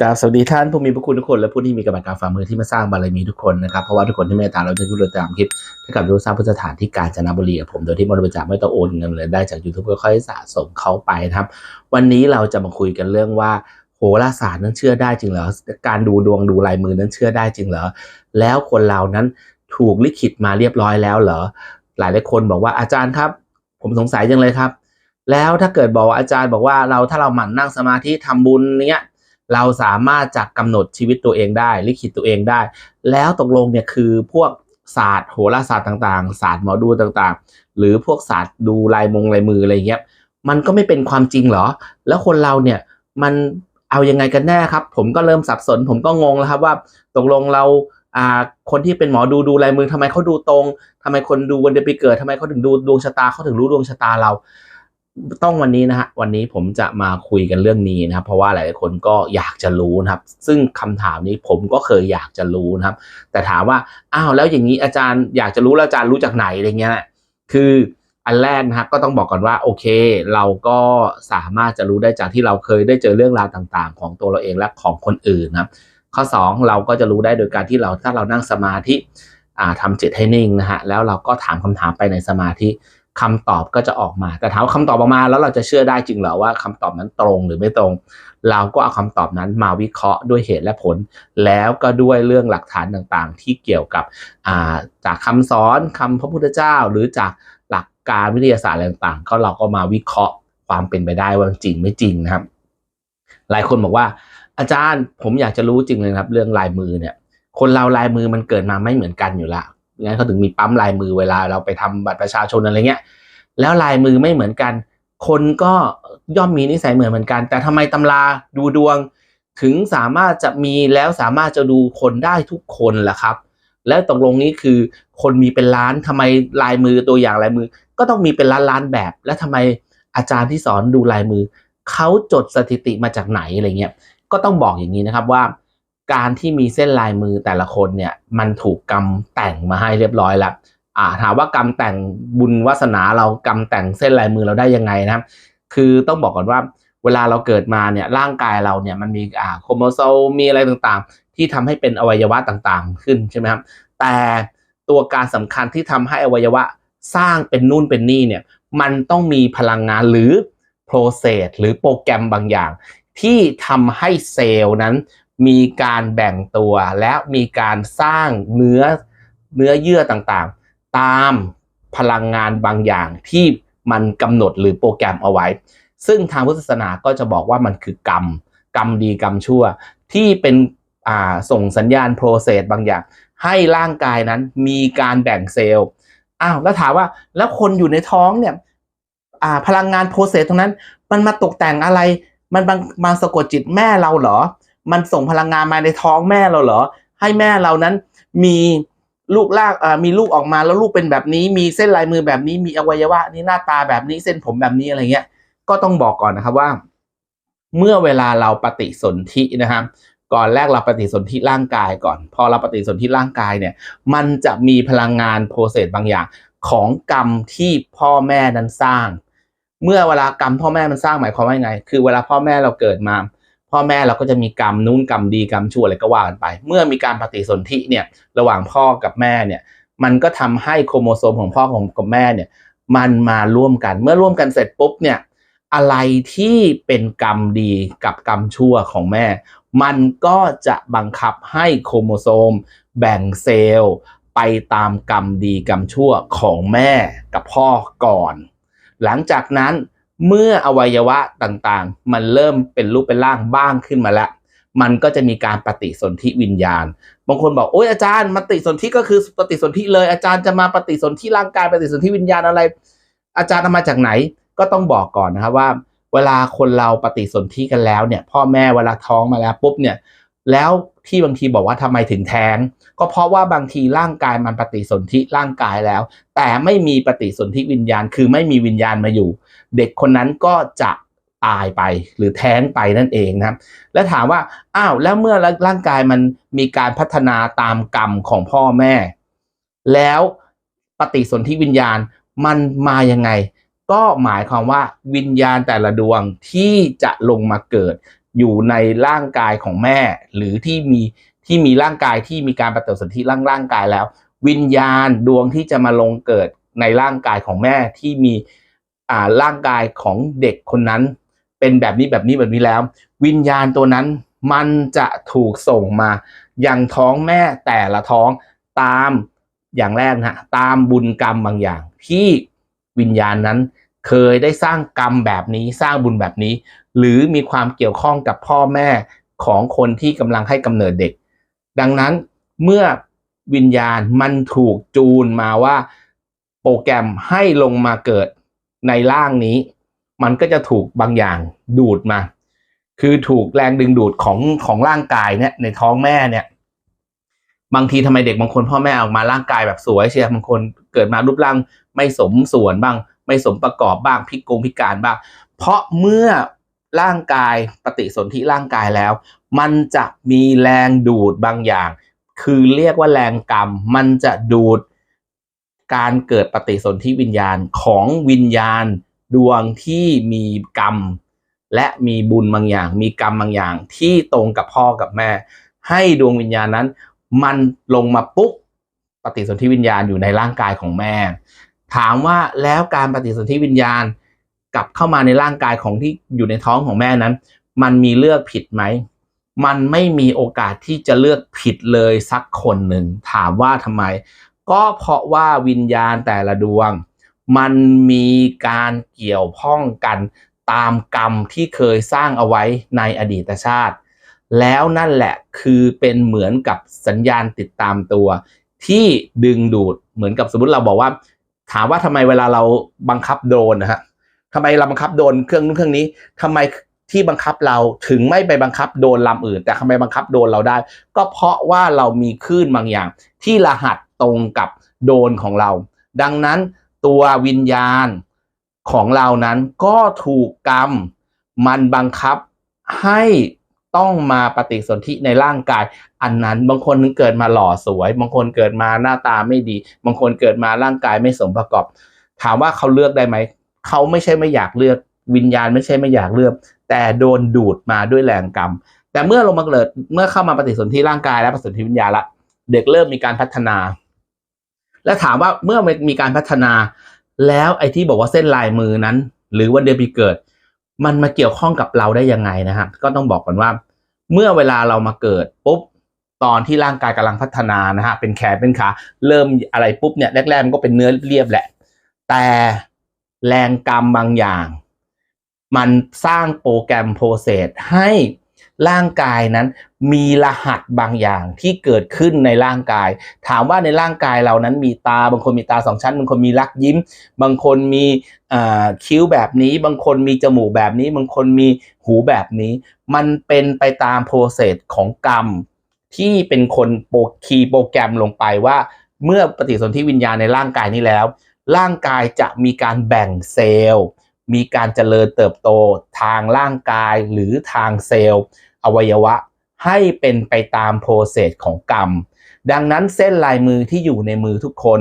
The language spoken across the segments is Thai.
กราบสวัสดีท่านผู้มีพระคุณทุกคนและผู้ที่มีกำลังการฝ่ามือที่มาสร้างบารมีทุกคนนะครับเพราะว่าทุกคนที่เมตตาเราจะช่วยเหลือตามคลิปให้กับรู้สร้างพุทธสถานที่กาญจนบุรีกับผมโดยที่บริจาคไม่ต้องโอนเงินเลยได้จาก YouTube ก็ค่อยๆสะสมเข้าไปนะครับ วันนี้เราจะมาคุยกันเรื่องว่าโหราศาสตร์นั้นเชื่อได้จริงเหรอการดูดวงดูลายมือนั้นเชื่อได้จริงเหรอแล้วคนเรานั้นถูกลิขิตมาเรียบร้อยแล้วเหรอหลายหลายคนบอกว่าอาจารย์ครับ ผมสงสัยจังเลยครับ แล้วถ้าเกิดบอกว่าอาจารย์บอกว่าเราถ้าเราหมั่นนั่งสมาธิทำบุญเนี้ย เราสามารถจะกำหนดชีวิตตัวเองได้ ลิขิตตัวเองได้ แล้วตกลงเนี่ยคือพวกศาสตร์โหราศาสตร์ต่างๆ ศาสตร์หมอดูต่างๆ หรือพวกศาสตร์ดูลายมงลายมืออะไรเงี้ยมันก็ไม่เป็นความจริงเหรอ แล้วคนเราเนี่ยมันเอายังไงกันแน่ครับ ผมก็เริ่มสับสน ผมก็งงแล้วครับว่าตกลงเราอ่าคนที่เป็นหมอดูดูลายมือทำไมเขาดูตรงทำไมคนดูวันเดือนปีเกิดทำไมเขาถึงดูดวงชะตาเขาถึงรู้ดวงชะตาเรา ต้องวันนี้นะฮะวันนี้ผมจะมาคุยกันเรื่องนี้นะครับเพราะว่าหลายๆคนก็อยากจะรู้นะครับ ซึ่งคำถามนี้ผมก็เคยอยากจะรู้นะครับ แต่ถามว่าอ้าวแล้วอย่างนี้อาจารย์อยากจะรู้แล้วอาจารย์รู้จากไหนอะไรเงี้ยคืออันแรกนะฮะก็ต้องบอกก่อนว่าโอเค เราก็สามารถจะรู้ได้จากที่เราเคยได้เจอเรื่องราวต่างๆ ของตัวเราเองและของคนอื่นนะครับ ข้อ 2 เราก็จะรู้ได้โดยการที่เราถ้าเรานั่งสมาธิาทำจิตให้นิ่งนะฮะแล้วเราก็ถามคำถามไปในสมาธิ คำตอบก็จะออกมา แต่ถามว่าคำตอบออกมาแล้วเราจะเชื่อได้จริงเหรอว่าคำตอบนั้นตรงหรือไม่ตรง เราก็เอาคำตอบนั้นมาวิเคราะห์ด้วยเหตุและผล แล้วก็ด้วยเรื่องหลักฐานต่างๆ ที่เกี่ยวกับาจากคำสอนคำพระพุทธเจ้า หรือจากหลักการวิทยาศาสตร์ต่างๆ ก็เราก็มาวิเคราะห์ความเป็นไปได้ว่าจริงไม่จริงนะครับ หลายคนบอกว่า อาจารย์ผมอยากจะรู้จริงเลยครับ เรื่องลายมือเนี่ย คนเราลายมือมันเกิดมาไม่เหมือนกันอยู่ละ งั้นเขาถึงมีปั๊มลายมือเวลาเราไปทำบัตรประชาชนอะไรเงี้ย แล้วลายมือไม่เหมือนกัน คนก็ย่อมมีนิสัยเหมือนเหมือนกัน แต่ทำไมตำราดูดวง ถึงสามารถจะมีแล้วสามารถจะดูคนได้ทุกคนล่ะครับ แล้วตกลงนี้คือคนมีเป็นล้านทำไมลายมือตัวอย่างลายมือ ก็ต้องมีเป็นล้านล้านแบบ แล้วทำไมอาจารย์ที่สอนดูลายมือเขาจดสถิติมาจากไหนอะไรเงี้ยก็ต้องบอกอย่างนี้นะครับว่า การที่มีเส้นลายมือแต่ละคนเนี่ยมันถูกกรรมแต่งมาให้เรียบร้อยแล้วอ่าถามว่ากรรมแต่งบุญวาสนาเรากรรมแต่งเส้นลายมือเราได้ยังไงนะครับคือต้องบอกก่อนว่าเวลาเราเกิดมาเนี่ยร่างกายเราเนี่ยมันมีอ่าโครโมโซมมีอะไรต่างๆ ที่ทำให้เป็นอวัยวะต่างๆ ขึ้นใช่ไหมครับแต่ตัวการสำคัญที่ทำให้อวัยวะสร้างเป็นนู่นเป็นนี่เนี่ยมันต้องมีพลังงานหรือ process หรือโปรแกรมบางอย่าง ที่ทำให้เซลล์นั้น มีการแบ่งตัวและมีการสร้างเนื้อเนื้อเยื่อต่างๆ ตามพลังงานบางอย่างที่มันกำหนดหรือโปรแกรมเอาไว้ ซึ่งทางพุทธศาสนาก็จะบอกว่ามันคือกรรม กรรมดีกรรมชั่ว ที่เป็นส่งสัญญาณโปรเซสบางอย่าง ให้ร่างกายนั้นมีการแบ่งเซลล์อ้าวแล้วถามว่าแล้วคนอยู่ในท้องเนี่ยพลังงานโปรเซสตรงนั้น มันมาตกแต่งอะไร มันบางบางสะกดจิตแม่เราเหรอ มันส่งพลังงานมาในท้องแม่เราเหรอ ให้แม่เรานั้นมีลูกลากอ่มีลูกออกมาแล้วลูกเป็นแบบนี้ มีเส้นลายมือแบบนี้มีอวัยวะนี้หน้าตาแบบนี้เส้นผมแบบนี้อะไรเงี้ย ก็ต้องบอกก่อนนะครับว่า เมื่อเวลาเราปฏิสนธินะครับ ก่อนแรกเราปฏิสนธิร่างกายก่อน พอเราปฏิสนธิร่างกายเนี่ย มันจะมีพลังงานโปรเซสบางอย่างของกรรมที่พ่อแม่นั้นสร้าง เมื่อเวลากรรมพ่อแม่มันสร้างหมายความว่าไง คือเวลาพ่อแม่เราเกิดมา พ่อแม่เราก็จะมีกรรมนู้นกรรมดีกรรมชั่วอะไรก็ว่ากันไป เมื่อมีการปฏิสนธิเนี่ยระหว่างพ่อกับแม่เนี่ยมันก็ทำให้โครโมโซมของพ่อของกับแม่เนี่ยมันมาร่วมกันเมื่อร่วมกันเสร็จปุ๊บเนี่ยอะไรที่เป็นกรรมดีกับกรรมชั่วของแม่ มันก็จะบังคับให้โครโมโซม แบ่งเซลล์ ไปตามกรรมดีกรรมชั่วของแม่กับพ่อก่อน หลังจากนั้น เมื่ออวัยวะต่างๆ มันเริ่มเป็นรูปเป็นร่างบ้างขึ้นมาแล้ว มันก็จะมีการปฏิสนธิวิญญาณ บางคนบอกโอ้ยอาจารย์ปฏิสนธิก็คือปฏิสนธิเลย อาจารย์จะมาปฏิสนธิร่างกายปฏิสนธิวิญญาณอะไร อาจารย์มาจากไหนก็ต้องบอกก่อนนะครับว่า เวลาคนเราปฏิสนธิกันแล้วเนี่ย พ่อแม่เวลาท้องมาแล้วปุ๊บเนี่ยแล้ว ที่บางทีบอกว่าทำไมถึงแท้ง ก็เพราะว่าบางทีร่างกายมันปฏิสนธิร่างกายแล้ว แต่ไม่มีปฏิสนธิวิญญาณ คือไม่มีวิญญาณมาอยู่ เด็กคนนั้นก็จะตายไปหรือแท้งไปนั่นเองนะครับ แล้วถามว่าอ้าวแล้วเมื่อร่างกายมันมีการพัฒนาตามกรรมของพ่อแม่ แล้วปฏิสนธิวิญญาณมันมายังไง ก็หมายความว่าวิญญาณแต่ละดวงที่จะลงมาเกิด อยู่ในร่างกายของแม่ หรือที่มีที่มีร่างกายที่มีการปฏิสนธิร่างร่างกายแล้ว วิญญาณดวงที่จะมาลงเกิดในร่างกายของแม่ที่มีอ่าร่างกายของเด็กคนนั้น เป็นแบบนี้แบบนี้แบบนี้แล้ว วิญญาณตัวนั้นมันจะถูกส่งมายังท้องแม่แต่ละท้องตามอย่างแรกนะฮะตามบุญกรรมบางอย่าง ที่วิญญาณนั้น เคยได้สร้างกรรมแบบนี้สร้างบุญแบบนี้ หรือมีความเกี่ยวข้องกับพ่อแม่ของคนที่กำลังให้กำเนิดเด็ก ดังนั้นเมื่อวิญญาณมันถูกจูนมาว่าโปรแกรมให้ลงมาเกิดในร่างนี้ มันก็จะถูกบางอย่างดูดมา คือถูกแรงดึงดูดของของร่างกายเนี่ยในท้องแม่เนี่ยบางทีทำไมเด็กบางคนพ่อแม่ออกมาร่างกายแบบสวยเชียบางคนเกิดมารูปร่างไม่สมส่วนบ้าง ไม่สมประกอบบ้างพิกงพิการบ้าง เพราะเมื่อร่างกายปฏิสนธิร่างกายแล้ว มันจะมีแรงดูดบางอย่าง คือเรียกว่าแรงกรรม มันจะดูดการเกิดปฏิสนธิวิญญาณของวิญญาณดวงที่มีกรรม และมีบุญบางอย่าง มีกรรมบางอย่างที่ตรงกับพ่อกับแม่ ให้ดวงวิญญาณนั้น มันลงมาปุ๊บปฏิสนธิวิญญาณอยู่ในร่างกายของแม่ ถามว่าแล้วการปฏิสนธิวิญญาณกลับเข้ามาในร่างกายของที่อยู่ในท้องของแม่นั้น มันมีเลือกผิดไหม มันไม่มีโอกาสที่จะเลือกผิดเลยสักคนหนึ่ง ถามว่าทำไม ก็เพราะว่าวิญญาณแต่ละดวง มันมีการเกี่ยวข้องกันตามกรรมที่เคยสร้างเอาไว้ในอดีตชาติ แล้วนั่นแหละคือเป็นเหมือนกับสัญญาณติดตามตัว ที่ดึงดูดเหมือนกับสมมติเราบอกว่า ถามว่าทำไมเวลาเราบังคับโดรนนะฮะทำไมเราบังคับโดนเครื่องนู้นเครื่องนี้ทำไมที่บังคับเราถึงไม่ไปบังคับโดนลำอื่น แต่ทำไมบังคับโดนเราได้ ก็เพราะว่าเรามีคลื่นบางอย่าง ที่รหัสตรงกับโดนของเรา ดังนั้นตัววิญญาณของเรานั้นก็ถูกกรรม มันบังคับให้ ต้องมาปฏิสนธิในร่างกาย อันนั้นบางคนเกิดมาหล่อสวย บางคนเกิดมาหน้าตาไม่ดี บางคนเกิดมาร่างกายไม่สมประกอบ ถามว่าเขาเลือกได้ไหมเขาไม่ใช่ไม่อยากเลือกวิญญาณไม่ใช่ไม่อยากเลือก แต่โดนดูดมาด้วยแรงกรรม แต่เมื่อลงมาเกิดเมื่อเข้ามาปฏิสนธิร่างกายและปฏิสนธิวิญญาณละเด็กเริ่มมีการพัฒนา และถามว่าเมื่อมีการพัฒนา แล้วไอ้ที่บอกว่าเส้นลายมือนั้น หรือวันเดือนปีเกิด มันมาเกี่ยวข้องกับเราได้ยังไงนะฮะก็ต้องบอกก่อนว่า เมื่อเวลาเรามาเกิดปุ๊บตอนที่ร่างกายกำลังพัฒนานะฮะเป็นแขนเป็นขาเริ่มอะไรปุ๊บเนี่ยแรกๆมันก็เป็นเนื้อเรียบแหละ แต่แรงกรรมบางอย่าง มันสร้างโปรแกรมโปรเซสให้ ร่างกายนั้นมีรหัสบางอย่างที่เกิดขึ้นในร่างกาย ถามว่าในร่างกายเรานั้นมีตา บางคนมีตาสองชั้น บางคนมีรักยิ้ม บางคนมีคิ้วแบบนี้ บางคนมีจมูกแบบนี้ บางคนมีหูแบบนี้ มันเป็นไปตามโปรเซสของกรรม ที่เป็นคนโปรคีโปรแกรมลงไปว่า เมื่อปฏิสนธิวิญญาณในร่างกายนี้แล้ว ร่างกายจะมีการแบ่งเซลล์ มีการเจริญเติบโตทางร่างกายหรือทางเซลล์อวัยวะ ให้เป็นไปตามโปรเซสของกรรม ดังนั้นเส้นลายมือที่อยู่ในมือทุกคน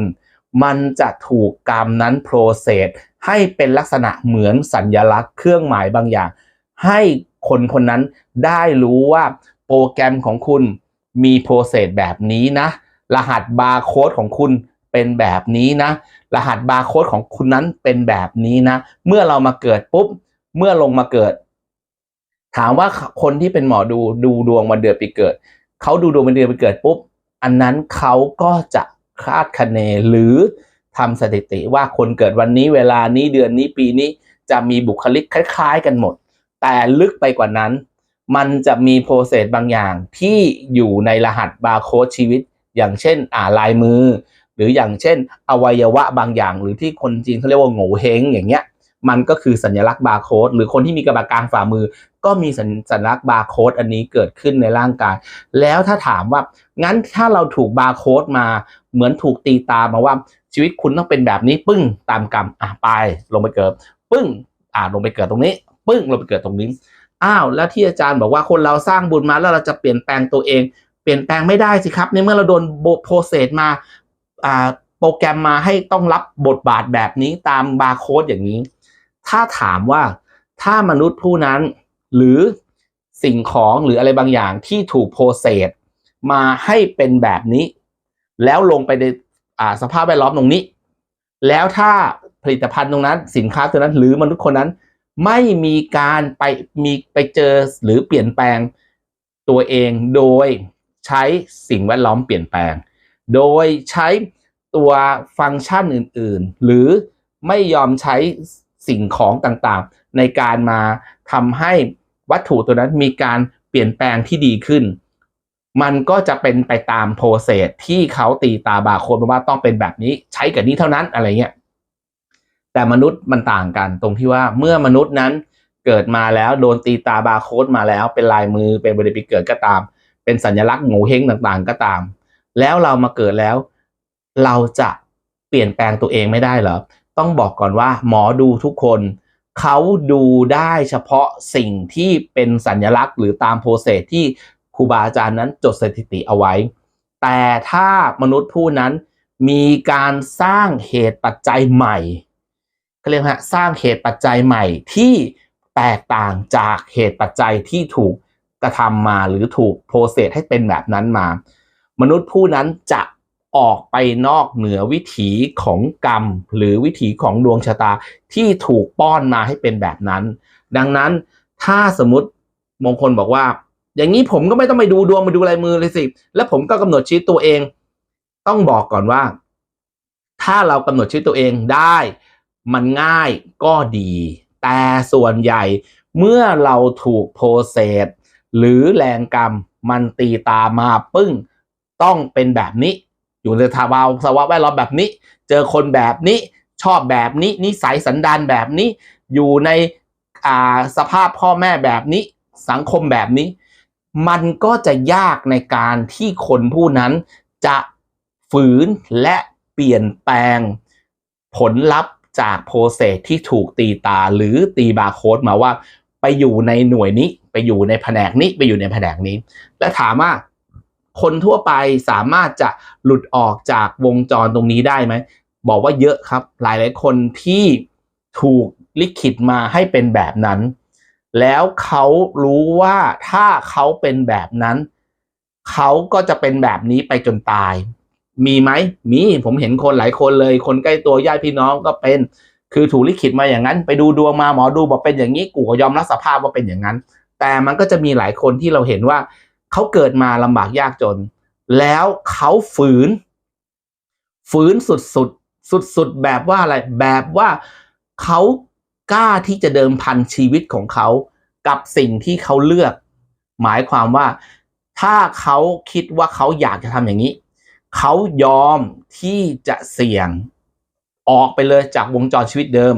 มันจะถูกกรรมนั้นโปรเซสให้เป็นลักษณะเหมือนสัญญลักษณ์เครื่องหมายบางอย่าง ให้คนคนนั้นได้รู้ว่าโปรแกรมของคุณมีโปรเซสแบบนี้นะ รหัสบาร์โค้ดของคุณ เป็นแบบนี้นะ รหัสบาร์โค้ดของคุณนั้นเป็นแบบนี้นะ เมื่อเรามาเกิดปุ๊บ เมื่อลงมาเกิด ถามว่าคนที่เป็นหมอดูดูดวงวันเดือนปีเกิด เขาดูดวงวันเดือนปีเกิดปุ๊บ อันนั้นเขาก็จะคาดคะเนหรือทำสถิติว่าคนเกิดวันนี้เวลานี้เดือนนี้ปีนี้จะมีบุคลิกคล้ายๆ กันหมด แต่ลึกไปกว่านั้น มันจะมีโปรเซสบางอย่างที่อยู่ในรหัสบาร์โค้ดชีวิต อย่างเช่นอ่าลายมือ หรืออย่างเช่น อวัยวะบางอย่าง หรือที่คนจีนเขาเรียกว่าโง่เฮงอย่างเงี้ยมันก็คือสัญลักษณ์บาร์โค้ดหรือคนที่มีกระบากลางฝ่ามือ ก็มีสัญลักษณ์บาร์โค้ดอันนี้เกิดขึ้นในร่างกาย แล้วถ้าถามว่า งั้นถ้าเราถูกบาร์โค้ดมาเหมือนถูกตีตามาว่าชีวิตคุณต้องเป็นแบบนี้ปึ้งตามกรรมอะไปลงไปเกิด ปึ้งอ่าลงไปเกิดตรงนี้ ปึ้งลงไปเกิดตรงนี้อ้าวแล้วที่อาจารย์บอกว่าคนเราสร้างบุญมาแล้วเราจะเปลี่ยนแปลงตัวเอง เปลี่ยนแปลงไม่ได้สิครับในเมื่อเราโดนโปรเซสมา โปรแกรมมาให้ต้องรับบทบาทแบบนี้ตามบาร์โค้ดอย่างนี้ ถ้าถามว่าถ้ามนุษย์ผู้นั้น หรือสิ่งของหรืออะไรบางอย่างที่ถูกโปรเซสมาให้เป็นแบบนี้ แล้วลงไปในสภาพแวดล้อมตรงนี้ แล้วถ้าผลิตภัณฑ์ตรงนั้น สินค้าตัวนั้นหรือมนุษย์คนนั้นไม่มีการไปมีไปเจอหรือเปลี่ยนแปลงตัวเองโดยใช้สิ่งแวดล้อมเปลี่ยนแปลง โดยใช้ตัวฟังก์ชันอื่นๆ หรือไม่ยอมใช้สิ่งของต่างๆ ในการมาทำให้วัตถุตัวนั้นมีการเปลี่ยนแปลงที่ดีขึ้น มันก็จะเป็นไปตามโปรเซสที่เขาตีตาบาร์โค้ดว่าต้องเป็นแบบนี้ใช้กับนี้เท่านั้นอะไรเงี้ยแต่มนุษย์มันต่างกันตรงที่ว่าเมื่อมนุษย์นั้นเกิดมาแล้วโดนตีตาบาร์โค้ดมาแล้วเป็นลายมือเป็นบริปิเกิดก็ตาม เป็นสัญลักษณ์โงเฮงต่างๆก็ตาม แล้วเรามาเกิดแล้ว เราจะเปลี่ยนแปลงตัวเองไม่ได้เหรอ ต้องบอกก่อนว่า หมอดูทุกคนเขาดูได้เฉพาะสิ่งที่เป็นสัญลักษณ์ หรือตามโปรเซสที่ครูบาอาจารย์นั้นจดสถิติเอาไว้ แต่ถ้ามนุษย์ผู้นั้นมีการสร้างเหตุปัจจัยใหม่เขาเรียกว่าสร้างเหตุปัจจัยใหม่ที่แตกต่างจากเหตุปัจจัยที่ถูกกระทำมาหรือถูกโปรเซสให้เป็นแบบนั้นมา มนุษย์ผู้นั้นจะออกไปนอกเหนือวิถีของกรรม หรือวิถีของดวงชะตาที่ถูกป้อนมาให้เป็นแบบนั้น ดังนั้นถ้าสมมติมงคลบอกว่า อย่างนี้ผมก็ไม่ต้องไปดูดวงมาดูลายมือเลยสิ แล้วผมก็กำหนดชีวิตตัวเอง ต้องบอกก่อนว่า ถ้าเรากำหนดชีวิตตัวเองได้มันง่ายก็ดี แต่ส่วนใหญ่เมื่อเราถูกโปรเซสหรือแรงกรรมมันตีตามาปึ้ง ต้องเป็นแบบนี้ อยู่ในสภาวะสภาวะแวดล้อมแบบนี้ เจอคนแบบนี้ชอบแบบนี้นิสัยสันดานแบบนี้ อยู่ในอ่าสภาพพ่อแม่แบบนี้ สังคมแบบนี้ มันก็จะยากในการที่คนผู้นั้นจะฝืนและเปลี่ยนแปลงผลลัพธ์จากโปรเซสที่ถูกตีตาหรือตีบาร์โค้ดมาว่า ไปอยู่ในหน่วยนี้ ไปอยู่ในแผนกนี้ไปอยู่ในแผนกนี้ และถามว่า คนทั่วไปสามารถจะหลุดออกจากวงจรตรงนี้ได้ไหม บอกว่าเยอะครับ หลายหลายคนที่ถูกลิขิตมาให้เป็นแบบนั้น แล้วเขารู้ว่าถ้าเขาเป็นแบบนั้น เขาก็จะเป็นแบบนี้ไปจนตาย มีไหมมีผมเห็นคนหลายคนเลย คนใกล้ตัวญาติพี่น้องก็เป็น คือถูกลิขิตมาอย่างนั้น ไปดูดวงมาหมอดูบอกเป็นอย่างนี้กูก็ยอมรับสภาพว่าเป็นอย่างนั้น แต่มันก็จะมีหลายคนที่เราเห็นว่า เขาเกิดมาลำบากยากจน แล้วเขาฝืน ฝืนสุดสุดสุดสุดๆแบบว่าอะไร แบบว่าเขากล้าที่จะเดิมพันชีวิตของเขากับสิ่งที่เขาเลือก หมายความว่าถ้าเขาคิดว่าเขาอยากจะทำอย่างนี้ เขายอมที่จะเสี่ยง ออกไปเลยจากวงจรชีวิตเดิม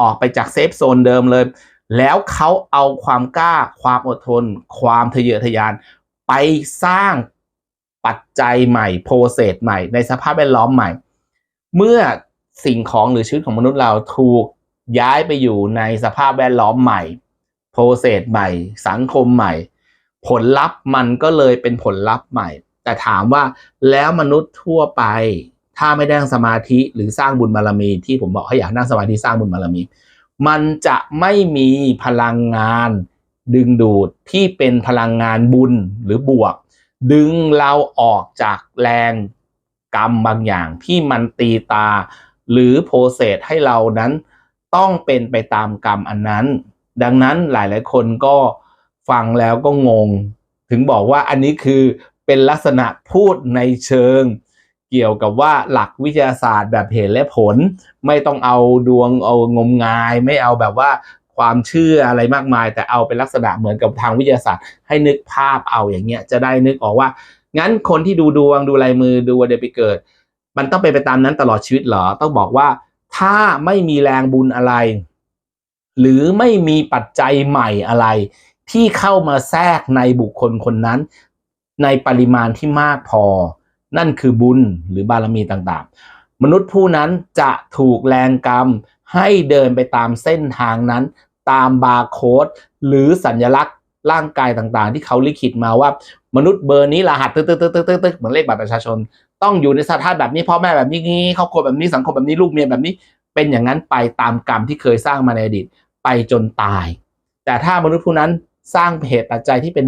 ออกไปจากเซฟโซนเดิมเลย แล้วเขาเอาความกล้า ความอดทน ความทะเยอทะยาน ไปสร้างปัจจัยใหม่โปรเซสใหม่ ในสภาพแวดล้อมใหม่ เมื่อสิ่งของหรือชีวิตของมนุษย์เราถูกย้ายไปอยู่ในสภาพแวดล้อมใหม่โปรเซสใหม่ สังคมใหม่ ผลลัพธ์มันก็เลยเป็นผลลัพธ์ใหม่ แต่ถามว่าแล้วมนุษย์ทั่วไป ถ้าไม่ได้นั่งสมาธิหรือสร้างบุญบารมี ที่ผมบอกให้อยากนั่งสมาธิสร้างบุญบารมี มันจะไม่มีพลังงาน ดึงดูดที่เป็นพลังงานบุญหรือบวก ดึงเราออกจากแรงกรรมบางอย่างที่มันตีตา หรือโปรเซสให้เรานั้นต้องเป็นไปตามกรรมอันนั้น ดังนั้นหลายๆ คนก็ฟังแล้วก็งง ถึงบอกว่าอันนี้คือเป็นลักษณะพูดในเชิง เกี่ยวกับว่าหลักวิทยาศาสตร์แบบเหตุและผล ไม่ต้องเอาดวงเอางมงาย ไม่เอาแบบว่า ความเชื่ออะไรมากมาย แต่เอาเป็นลักษณะเหมือนกับทางวิทยาศาสตร์ ให้นึกภาพเอาอย่างเงี้ยจะได้นึกออกว่า งั้นคนที่ดูดวงดูลายมือดูวันเดือนปีเกิด มันต้องเป็นไปตามนั้นตลอดชีวิตเหรอ ต้องบอกว่าถ้าไม่มีแรงบุญอะไร หรือไม่มีปัจจัยใหม่อะไร ที่เข้ามาแทรกในบุคคลคนนั้น ในปริมาณที่มากพอ นั่นคือบุญหรือบารมีต่างๆ มนุษย์ผู้นั้นจะถูกแรงกรรมให้เดินไปตามเส้นทางนั้น ตามบาร์โค้ดหรือสัญลักษณ์ร่างกายต่างๆ ที่เขาลิขิตมาว่ามนุษย์เบอร์นี้รหัสตึ๊กตึ๊กตึ๊กตึ๊กตึ๊กเหมือนเลขบัตรประชาชน ต้องอยู่ในสถานแบบนี้พ่อแม่แบบนี้ครอบครัวแบบนี้สังคมแบบนี้ลูกเมียแบบนี้ เป็นอย่างนั้นไปตามกรรมที่เคยสร้างมาในอดีตไปจนตาย แต่ถ้ามนุษย์ผู้นั้นสร้างเหตุปัจจัยที่เป็น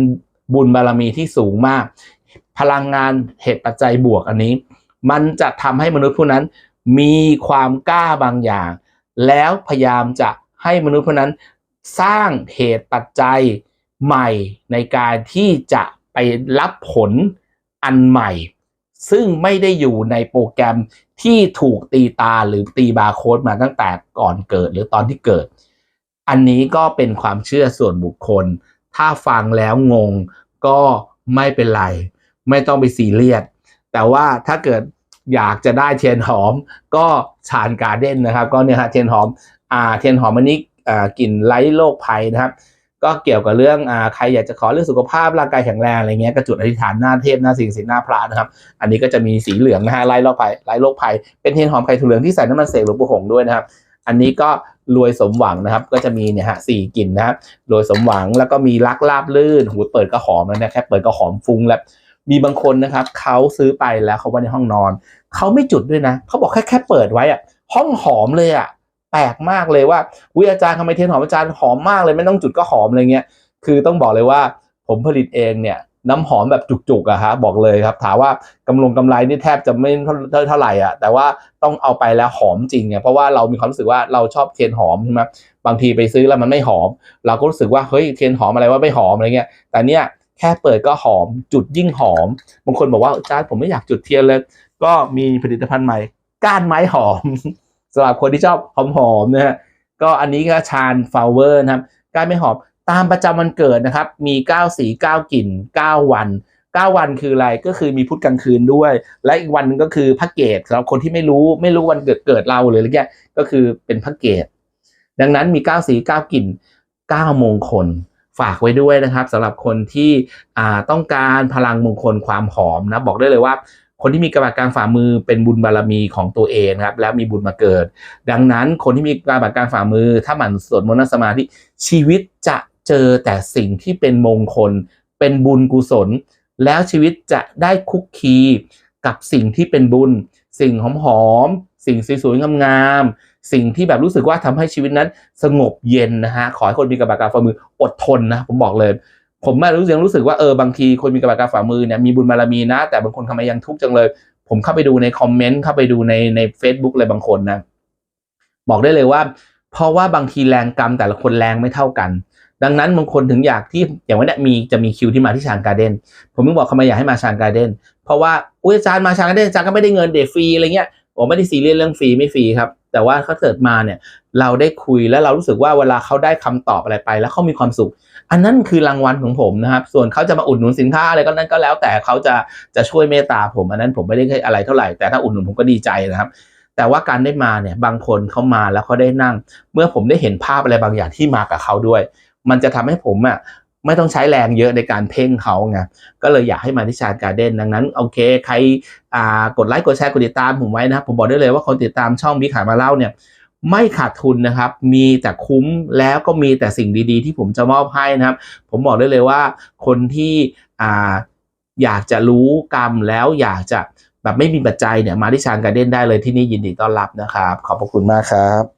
บุญบารมีที่สูงมาก พลังงานเหตุปัจจัยบวกอันนี้ มันจะทำให้มนุษย์ผู้นั้นมีความกล้าบางอย่าง แล้วพยายามจะ ให้มนุษย์ผู้นั้นสร้างเหตุปัจจัยใหม่ในการที่จะไปรับผลอันใหม่ ซึ่งไม่ได้อยู่ในโปรแกรมที่ถูกตีตาหรือตีบาร์โค้ดมาตั้งแต่ก่อนเกิดหรือตอนที่เกิด อันนี้ก็เป็นความเชื่อส่วนบุคคล ถ้าฟังแล้วงงก็ไม่เป็นไร ไม่ต้องไปซีเรียสแต่ว่าถ้าเกิดอยากจะได้เทียนหอมก็ชานการเด้นนะครับ ก็เนี่ยฮะเทียนหอม อ่าเทียนหอมอันนี้อ่ากลิ่นไร้โรคภัยนะครับ ก็เกี่ยวกับเรื่องอ่าใครอยากจะขอเรื่องสุขภาพร่างกายแข็งแรงอะไรเงี้ยก็จุดอธิษฐานหน้าเทพหน้าสิ่งศักดิ์สิทธิ์หน้าพระนะครับ อันนี้ก็จะมีสีเหลืองนะฮะไล่โรคภัยไล่โรคภัย เป็นเทียนหอมไข่ถั่วเหลืองที่ใส่น้ำมันเสกหลวงปู่หงด้วยนะครับ อันนี้ก็รวยสมหวังนะครับ ก็จะมีเนี่ยฮะสี่กลิ่นนะครับรวยสมหวังแล้วก็มีรักลาบลื่นหูเปิดก็หอมแล้วนะแค่เปิดก็หอมฟุ้งแล้วมีบางคนนะครับเขาซื้อไปแล้วเขาไว้ในห้องนอน เขาไม่จุดด้วยนะ เขาบอกแค่แค่เปิดไว้อะห้องหอมเลยอะ แปลกมากเลยว่าวิอาจารย์ทำไมเทียนหอมอาจารย์หอมมากเลยไม่ต้องจุดก็หอมอะไรเงี้ยคือต้องบอกเลยว่าผมผลิตเองเนี่ยน้ำหอมแบบจุกๆอะฮะบอกเลยครับถามว่ากำลงกำไรนี่แทบจะไม่เท่าเท่าไหร่อะแต่ว่าต้องเอาไปแล้วหอมจริงไงเพราะว่าเรามีความรู้สึกว่าเราชอบเทียนหอมใช่ไหมบางทีไปซื้อแล้วมันไม่หอม เราก็รู้สึกว่าเฮ้ยเทียนหอมอะไรว่าไม่หอมอะไรเงี้ยแต่เนี่ยแค่เปิดก็หอมจุดยิ่งหอมบางคนบอกว่าอาจารย์ผมไม่อยากจุดเทียนเลย ก็มีผลิตภัณฑ์ใหม่ก้านไม้หอมำหรับคนที่ชอบหอมๆนะฮะก็อันนี้ก็ชานฟลาวเวอร์นะครับก้านไม้หอมตามประจำวันเกิดนะครับ มี 9 สี 9 กลิ่น 9 วัน 9 วันคืออะไรก็คือมีพุธกลางคืนด้วย และอีกวันหนึงก็คือพระเกตสำหรับคนที่ไม่รู้ไม่รู้วันเกิดเกิดเราหรืออะไรเงี้ยก็คือเป็นพระเกต ดังนั้นมี 9 สี 9 กลิ่น 9 มงคลฝากไว้ด้วยนะครับสำหรับคนที่ต้องการพลังมงคลความหอมนะบอกได้เลยว่า คนที่มีกระบาดกลางฝ่ามือเป็นบุญบารมีของตัวเองครับ แล้วมีบุญมาเกิด ดังนั้นคนที่มีกระบาดกลางฝ่ามือ ถ้าหมั่นสวดมนต์สมาธิชีวิตจะเจอแต่สิ่งที่เป็นมงคล เป็นบุญกุศล แล้วชีวิตจะได้คุกคีกับสิ่งที่เป็นบุญ สิ่งหอมๆสิ่งสวยๆงามๆสิ่งที่แบบรู้สึกว่าทำให้ชีวิตนั้นสงบเย็นนะฮะขอให้คนมีกระบาดกลางฝ่ามืออดทนนะผมบอกเลย ผมมารู้สึกรู้สึกว่าเออบางทีคนมีกระบากาฝ่ามือเนี่ยมีบุญบารมีนะ แต่บางคนทำไมยังทุกข์จังเลย ผมเข้าไปดูในคอมเมนต์เข้าไปดูในใน Facebook เลยบางคนนะบอกได้เลยว่า เพราะว่าบางทีแรงกรรมแต่ละคนแรงไม่เท่ากัน ดังนั้นบางคนถึงอยากที่อย่างวันนี้มีจะมีคิวที่มาที่ชานการ์เด้นผมถึงบอกเขามาอยากให้มาชานการ์เด้นเพราะว่าอุ้ยอาจารย์มาชานการ์เด้นอาจารย์ก็ไม่ได้เงินเดฟรีอะไรเงี้ยผมไม่ได้ซีเรียสเรื่องฟรีไม่ฟรีครับแต่ว่าเขาเกิดมาเนี่ยเราได้คุยแล้วเรารู้สึกว่าเวลาเขาได้คำตอบอะไรไป แล้วเขามีความสุข อันนั้นคือรางวัลของผมนะครับ ส่วนเขาจะมาอุดหนุนสินค้าอะไรก็นั้นก็แล้ว แต่เขาจะจะช่วยเมตตาผม อันนั้นผมไม่ได้ให้อะไรเท่าไหร่แต่ถ้าอุดหนุนผมก็ดีใจนะครับแต่ว่าการได้มาเนี่ยบางคนเขามาแล้วเขาได้นั่ง เมื่อผมได้เห็นภาพอะไรบางอย่างที่มากับเขาด้วย มันจะทำให้ผมอะไม่ต้องใช้แรงเยอะในการเพ่งเขาไงก็เลยอยากให้มาที่ชาร์การเด้นดังนั้นโอเคใครอ่ากดไลค์กดแชร์กดติดตามผมไว้นะครับผมบอกได้เลยว่าคนติดตามช่องมิขายมาเล่าเนี่ย ไม่ขาดทุนนะครับ มีแต่คุ้มแล้วก็มีแต่สิ่งดีๆ ที่ผมจะมอบให้นะครับ ผมบอกได้เลยว่าคนที่อ่าอยากจะรู้กรรมแล้วอยากจะแบบไม่มีปัจจัยเนี่ยมาที่ชานการเด้นได้เลยที่นี่ยินดีต้อนรับนะครับ ขอบพระคุณมากครับ